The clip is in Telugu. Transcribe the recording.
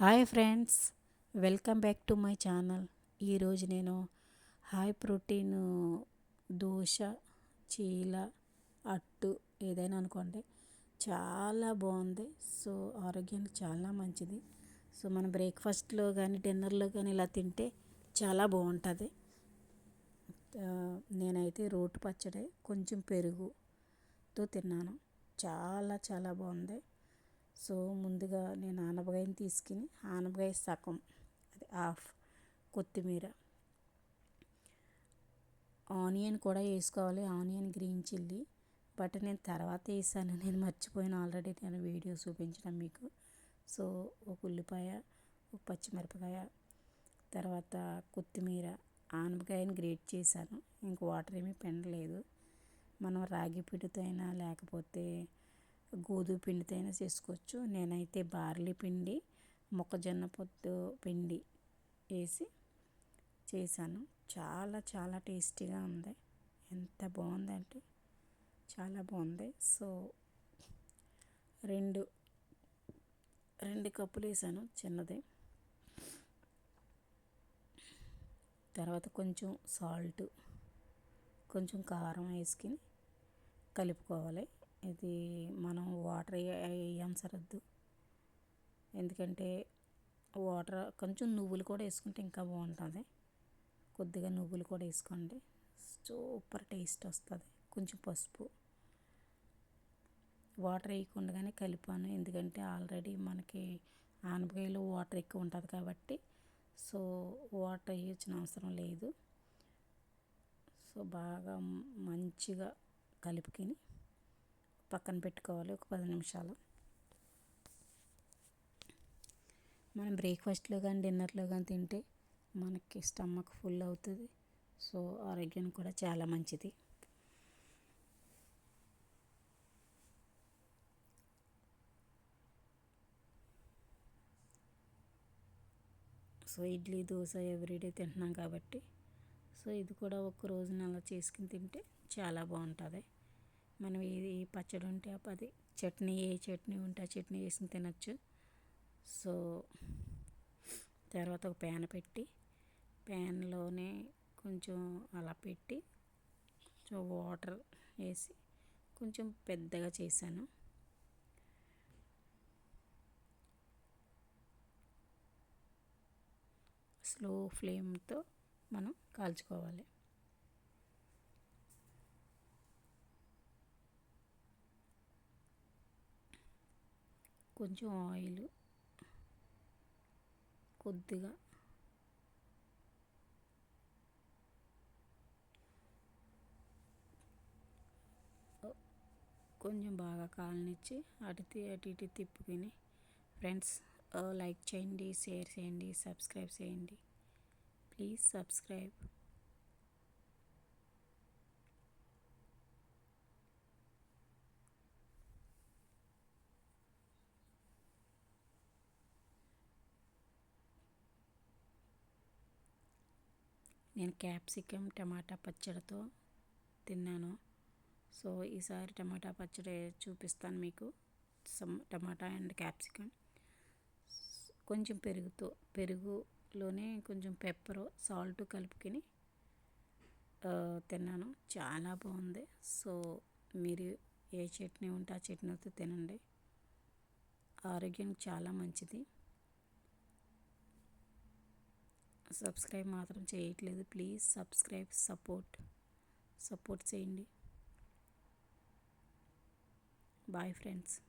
Hi friends welcome back to my channel. ఈరోజు నేను హై ప్రోటీన్ దోశ చీల అట్టు ఏదైనా అనుకోండి. చాలా బాగుంది. సో ఆరోగ్యానికి చాలా మంచిది. సో మన బ్రేక్ఫాస్ట్లో కానీ డిన్నర్లో కానీ ఇలా తింటే చాలా బాగుంటుంది. నేనైతే రోటి పచ్చడి కొంచెం పెరుగుతో తిన్నాను. చాలా చాలా బాగుంది. సో ముందుగా నేను ఆనపకాయని తీసుకుని ఆనపకాయ సగం అది హాఫ్ కొత్తిమీర. ఆనియన్ కూడా వేసుకోవాలి ఆనియన్ గ్రీన్ చిల్లీ. బట్ నేను తర్వాత వేసాను నేను మర్చిపోయాను ఆల్రెడీ నేను వీడియో చూపించడం మీకు. సో ఒక ఉల్లిపాయ ఒక పచ్చిమిరపకాయ తర్వాత కొత్తిమీర ఆనపకాయని గ్రేట్ చేశాను. ఇంక వాటర్ ఏమీ పిండలేదు. మనం రాగి పిండితో అయినా లేకపోతే గోధుమ పిండితో అయినా చేసుకోవచ్చు. నేనైతే బార్లీ పిండి మొక్కజొన్న పొత్తు పిండి వేసి చేశాను. చాలా చాలా టేస్టీగా ఉంది. ఎంత బాగుందంటే చాలా బాగుంది. సో రెండు రెండు కప్పులు వేసాను చిన్నది. తర్వాత కొంచెం సాల్ట్ కొంచెం కారం వేసుకుని కలుపుకోవాలి. ఇది మనం వాటర్ వేయం సరద్దు ఎందుకంటే వాటర్ కొంచెం నువ్వులు కూడా వేసుకుంటే ఇంకా బాగుంటుంది. కొద్దిగా నువ్వులు కూడా వేసుకోండి. సూపర్ టేస్ట్ వస్తుంది. కొంచెం పసుపు. వాటర్ వేయకుండానే కలిపాను. ఎందుకంటే ఆల్రెడీ మనకి ఆనపకాయలో వాటర్ ఎక్కువ ఉంటుంది కాబట్టి సో వాటర్ వేయొచ్చిన అవసరం లేదు. సో బాగా మంచిగా కలుపుకొని పక్కన పెట్టుకోవాలి ఒక పది నిమిషాలు. మనం బ్రేక్ఫాస్ట్లో కానీ డిన్నర్లో కానీ తింటే మనకి స్టమక్ ఫుల్ అవుతుంది. సో ఆరోగ్యానికి కూడా చాలా మంచిది. సో ఇడ్లీ దోశ ఎవ్రీడే తింటున్నాం కాబట్టి. సో ఇది కూడా ఒక రోజున అలా చేసుకుని తింటే చాలా బాగుంటుంది. మనం ఏది పచ్చడి ఉంటే అది చట్నీ ఏ చట్నీ ఉంటే ఆ చట్నీ వేసుకుని తినచ్చు. సో తర్వాత ఒక ప్యాన్ పెట్టి ప్యాన్లోనే కొంచెం అలా పెట్టి కొంచెం వాటర్ వేసి కొంచెం పెద్దగా చేశాను. స్లో ఫ్లేమ్తో మనం కాల్చుకోవాలి. కొంచెం ఆయిల్ కొద్దిగా. కొంచెం బాగా కాలనిచ్చి అటు అటు ఇటు తిప్పుకొని ఫ్రెండ్స్ లైక్ చేయండి షేర్ చేయండి సబ్స్క్రైబ్ చేయండి. Please subscribe. నేను క్యాప్సికమ్ టమాటా పచ్చడితో తిన్నాను. సో ఈసారి టమాటా పచ్చడి చూపిస్తాను మీకు. Some tomato and capsicum. కొంచెం పెరుగుతో పెరుగులోనే కొంచెం పెప్పరు సాల్ట్ కలుపుకొని తిన్నాను. చాలా బాగుంది. సో మీరు ఏ చట్నీ ఉంటే ఆ చట్నీతో తినండి. ఆరోగ్యానికి చాలా మంచిది. సబ్స్క్రైబ్ మాత్రం చేయట్లేదు. Please subscribe support. సపోర్ట్ చేయండి. Bye friends.